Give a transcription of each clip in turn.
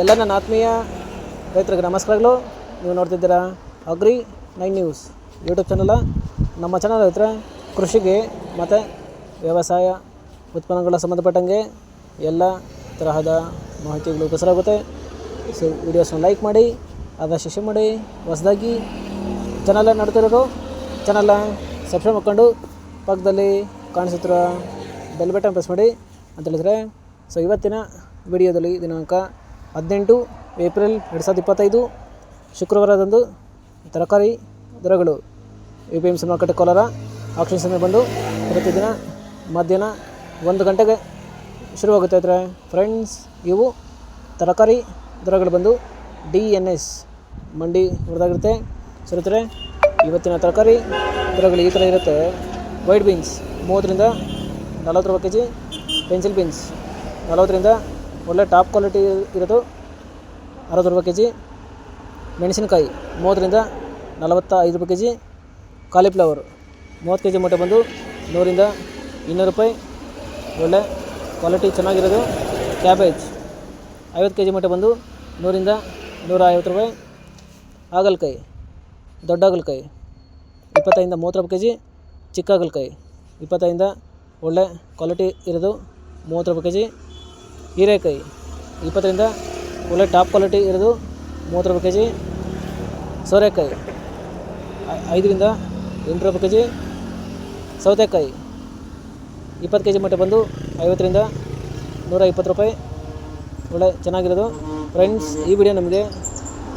ಎಲ್ಲ ನನ್ನ ಆತ್ಮೀಯ ರೈತರಿಗೆ ನಮಸ್ಕಾರಗಳು. ನೀವು ನೋಡ್ತಿದ್ದೀರಾ ಅಗ್ರಿ ನೈನ್ ನ್ಯೂಸ್ ಯೂಟ್ಯೂಬ್ ಚಾನಲ ನಮ್ಮ ಚಾನಲ್ ಹತ್ರ ಕೃಷಿಗೆ ಮತ್ತು ವ್ಯವಸಾಯ ಉತ್ಪನ್ನಗಳ ಸಂಬಂಧಪಟ್ಟಂಗೆ ಎಲ್ಲ ತರಹದ ಮಾಹಿತಿಗಳು ಪ್ರಸಾರಾಗುತ್ತೆ ಸೊ ವೀಡಿಯೋಸ್ನ ಲೈಕ್ ಮಾಡಿ, ಆದಷ್ಟು ಶೇರ್ ಮಾಡಿ, ಹೊಸದಾಗಿ ಚಾನಲ್ ನೋಡ್ತಿರೋರು ಚಾನಲ್ನ ಸಬ್ಸ್ಕ್ರೈಬ್ ಮಾಡ್ಕೊಂಡು ಪಕ್ಕದಲ್ಲಿ ಕಾಣಿಸುತ್ತಿರೋ ಬೆಲ್ ಬಟನ್ ಪ್ರೆಸ್ ಮಾಡಿ ಅಂತ ಹೇಳಿದ್ರೆ ಸೊ ಇವತ್ತಿನ ವಿಡಿಯೋದಲ್ಲಿ ದಿನಾಂಕ ಹದಿನೆಂಟು ಏಪ್ರಿಲ್ ಎರಡು ಸಾವಿರದ ಇಪ್ಪತ್ತೈದು, ಶುಕ್ರವಾರದಂದು ತರಕಾರಿ ದರಗಳು. ಎ ಪಿ ಎಂ ಸಿ ಮಾರುಕಟ್ಟೆ ಕೋಲಾರ ಆಕ್ಷನ್ ಸಮಯ ಬಂದು ಪ್ರತಿದಿನ ಮಧ್ಯಾಹ್ನ ಒಂದು ಗಂಟೆಗೆ ಶುರುವಾಗುತ್ತೆ ಆದರೆ ಫ್ರೆಂಡ್ಸ್ ಇವು ತರಕಾರಿ ದರಗಳು ಬಂದು ಡಿ ಎನ್ ಎಸ್ ಮಂಡಿ ಹೊರದಾಗಿರುತ್ತೆ ಸರಿತಾರೆ ಇವತ್ತಿನ ತರಕಾರಿ ದರಗಳು ಈ ಥರ ಇರುತ್ತೆ. ವೈಟ್ ಬೀನ್ಸ್ ಮೂವತ್ತರಿಂದ ನಲವತ್ತು ರೂಪಾಯಿ ಕೆ ಜಿ ಪೆನ್ಸಿಲ್ ಬೀನ್ಸ್ ನಲವತ್ತರಿಂದ ಒಳ್ಳೆ ಟಾಪ್ ಕ್ವಾಲಿಟಿ ಇರೋದು ಅರವತ್ತು ರೂಪಾಯಿ ಕೆ ಜಿ ಮೆಣಸಿನಕಾಯಿ ಮೂವತ್ತರಿಂದ ನಲವತ್ತ ಐದು ರೂಪಾಯಿ ಕೆ ಜಿ ಕಾಲಿಫ್ಲವರ್ ಮೂವತ್ತು ಕೆ ಜಿ ಮೂಟೆ ಬಂದು ನೂರಿಂದ ಇನ್ನೂರು ರೂಪಾಯಿ. ಒಳ್ಳೆ ಕ್ವಾಲಿಟಿ ಚೆನ್ನಾಗಿರೋದು. ಕ್ಯಾಬೇಜ್ ಐವತ್ತು ಕೆ ಜಿ ಮೂಟೆ ಬಂದು ನೂರಿಂದ ನೂರ ಐವತ್ತು ರೂಪಾಯಿ. ಹಾಗಲಕಾಯಿ ದೊಡ್ಡ ಹಾಗಲಕಾಯಿ ಇಪ್ಪತ್ತೈದಿಂದ ಮೂವತ್ತು ರೂಪಾಯಿ ಕೆ ಜಿ ಚಿಕ್ಕ ಹಾಗಲಕಾಯಿ ಇಪ್ಪತ್ತೈದಿಂದ ಒಳ್ಳೆ ಕ್ವಾಲಿಟಿ ಇರೋದು ಮೂವತ್ತು ರೂಪಾಯಿ ಕೆ ಜಿ ಹೀರೆಕಾಯಿ. ಇಪ್ಪತ್ತರಿಂದ ಒಳ್ಳೆ ಟಾಪ್ ಕ್ವಾಲಿಟಿ ಇರೋದು ಮೂವತ್ತು ರೂಪಾಯಿ ಕೆ ಜಿ ಸೋರೆಕಾಯಿ ಐದರಿಂದ ಎಂಟು ರೂಪಾಯಿ ಕೆ ಜಿ ಸೌತೆಕಾಯಿ. ಇಪ್ಪತ್ತು ಕೆ ಜಿ ಮಟ್ಟ ಬಂದು ಐವತ್ತರಿಂದ ನೂರ ಇಪ್ಪತ್ತು ರೂಪಾಯಿ. ಒಳ್ಳೆ ಚೆನ್ನಾಗಿರೋದು. ಫ್ರೆಂಡ್ಸ್, ಈ ವಿಡಿಯೋ ನಮಗೆ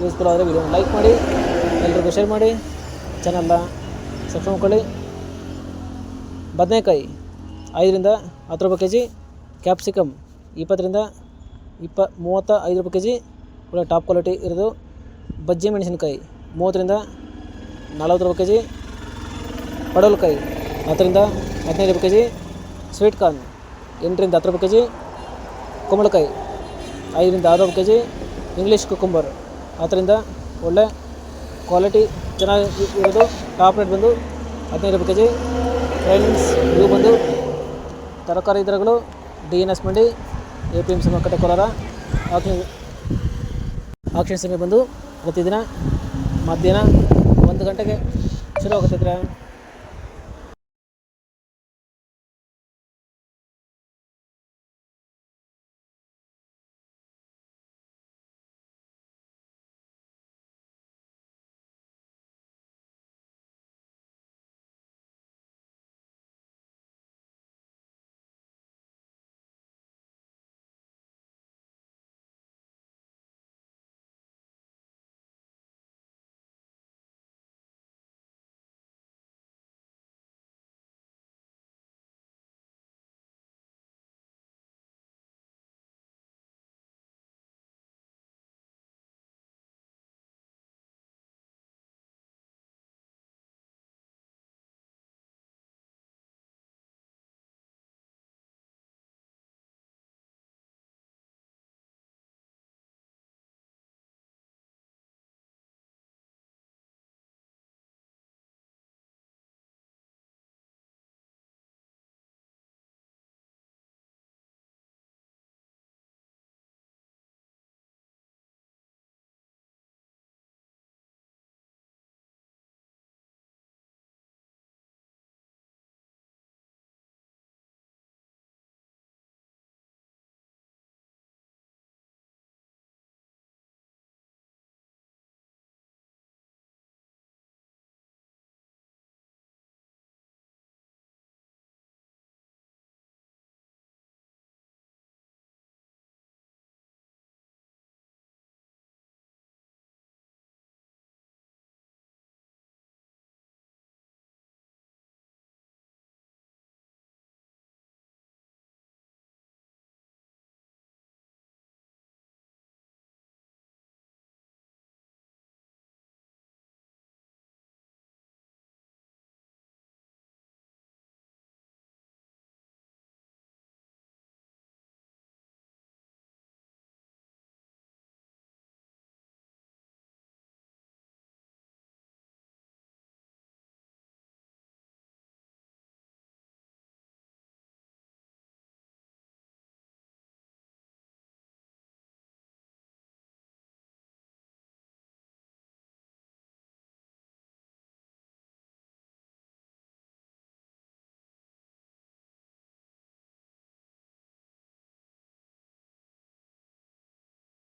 ಯೂಸ್ಫುಲ್ ಆದರೆ ವಿಡಿಯೋನ ಲೈಕ್ ಮಾಡಿ, ಎಲ್ರಿಗೂ ಶೇರ್ ಮಾಡಿ ಚಾನಲ್ನ ಸಬ್ಸ್ಕ್ರೈಬ್ ಮಾಡ್ಕೊಳ್ಳಿ. ಬದನೆಕಾಯಿ, ಐದರಿಂದ ಹತ್ತು ರೂಪಾಯಿ ಕೆ ಜಿ ಕ್ಯಾಪ್ಸಿಕಮ್. ಇಪ್ಪತ್ತರಿಂದ ಇಪ್ಪ ಮೂವತ್ತ ಐದು ರೂಪಾಯಿ ಕೆ ಜಿ ಒಳ್ಳೆ ಟಾಪ್ ಕ್ವಾಲಿಟಿ ಇರೋದು ಬಜ್ಜಿ ಮೆಣಸಿನಕಾಯಿ. ಮೂವತ್ತರಿಂದ ನಲವತ್ತು ರೂಪಾಯಿ ಕೆ ಜಿ ಪಡವಲಕಾಯಿ. ಹತ್ತರಿಂದ ಹದಿನೈದು ರೂಪಾಯಿ ಕೆ ಜಿ ಸ್ವೀಟ್ ಕಾರ್ನ್ ಎಂಟರಿಂದ ಹತ್ತು ರೂಪಾಯಿ ಕೆ ಜಿ ಕುಂಬಳಕಾಯಿ. ಐದರಿಂದ ಆರು ರೂಪಾಯಿ ಕೆ ಜಿ ಇಂಗ್ಲೀಷ್ ಕುಕುಂಬರ್ ಹತ್ತರಿಂದ ಒಳ್ಳೆ ಕ್ವಾಲಿಟಿ ಚೆನ್ನಾಗಿ ಇರೋದು ಟಾಪ್ ರೇಟ್ ಬಂದು ಹದಿನೈದು ರೂಪಾಯಿ ಕೆ ಜಿ ಫ್ರೆಂಡ್ಸ್ ಇವು ಬಂದು ತರಕಾರಿ ಇದರಗಳು ಡಿ ಎನ್ ಎಸ್ ಮಂಡಿ ಎ ಪಿ ಎಂ ಸಿ ಮಾರುಕಟ್ಟೆ ಕೋಲಾರ ಆಕ್ಷನ್ ಸಮಯ ಬಂದು ಪ್ರತಿದಿನ ಮಧ್ಯಾಹ್ನ ಒಂದು ಗಂಟೆಗೆ ಶುರು ಆಗುತ್ತಿದ್ರೆ